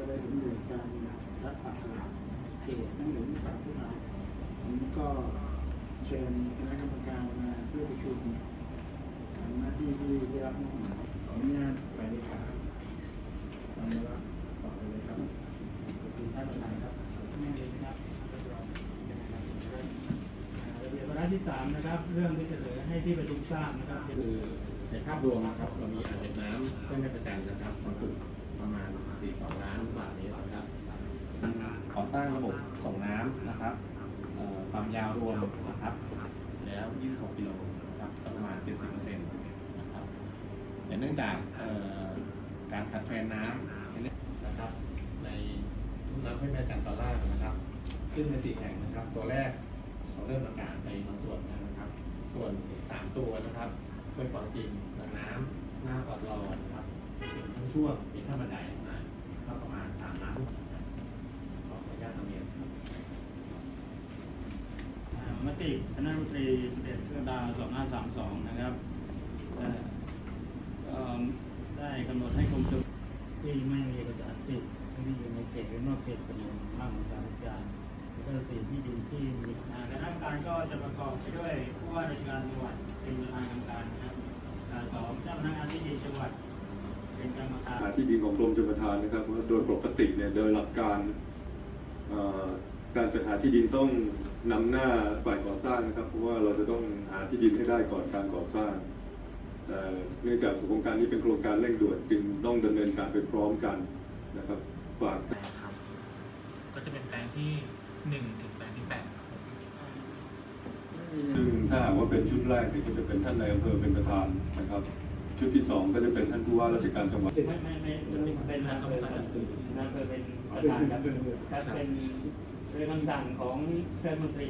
ก็ได้ดำเนินการรับปากเขตทั้งหมดสามที่มาผมก็เชิญคณะกรรมการมาเพื่อประชุมทำหน้าที่ที่ได้รับมอบหมายขออนุญาตไปเลยครับทำแล้วต่อไปเลยครับขอบคุณท่านประธานครับไม่เลยนะครับรับรองเป็นไงครับอ่าระเบียบวาระที่สามนะครับ เรื่องที่เสนอให้ที่ประชุมทราบนะครับคือในภาพรวมนะครับเรามีอ่างเก็บน้ำเพื่อให้ประจันนะครับสังกุประมาณ 42 ล้า นี้นะครับก่อสร้างระบบส่งน้ำนะครับความยาวรวมนะครับ แล้ว 26 กิโลนะครับก็ประมาณเป็น10%นะครับแต่เนื่องจากการขาดแคลนน้ำนะครับในทุ่งน้ำให้แม่จันทร์ตอนล่างนะครับ ซึ่งในสี่แห่งนะครับ ตัวแรกเราเริ่มประกาศไปบางส่วนแล้วนะครับ ส่วนสามตัวนะครับเป็นปอดจริงน้ำหน้าปอดรอนะครับเป็นทั้งช่วงมีขั้นบันไดมาประมาณ สามล้านขออนุญาตทำเนียนครับอ่ามติคณะรัฐมนตรีเด็ดกระดา2532 นะครับเอ่อก็ได้กำหนดให้กรมชลที่ไม่มีเอกสารสิทธิ์ที่อยู่ในเขตหรือนอกเขตจำนวนมากของการราชการแล้วก็สิทธิที่ดินที่มีอ่าคณะกรรมการก็จะประกอบไปด้วยผู้ว่าราชการจังหวัดเป็นประธานกรรมการนะครับสองเจ้าพนักงานที่ดินจังหวัด ที่ดินของกรมชลประทานนะครับว่าโดยปกติเนี่ยโดยหลักการเอ่อการจัดหาที่ดินต้องนำหน้าฝ่ายก่อสร้างนะครับ เพราะว่าเราจะต้องหาที่ดินให้ได้ก่อนการก่อสร้างแต่เนื่องจากโครงการนี้เป็นโครงการเร่งด่วนจึงต้องดำเนินการไปพร้อมกันนะครับฝากแปลงครับก็จะเป็นแปลงที่หนึ่งถึงแปลงที่แปดครับผมซึ่งถ้าหากว่าเป็นชุดแรกเนี่ยก็จะเป็นท่านนายอำเภอเป็นประธานนะครับ ชุดที่สองก็จะเป็นท่านผู้ว่าราชการจังหวัด ไม่ไม่ไม่เป็นนายอำเภอครับนายอำเภอเป็นประธานครับครับเป็นเป็นคำสั่งของเทศมนตรี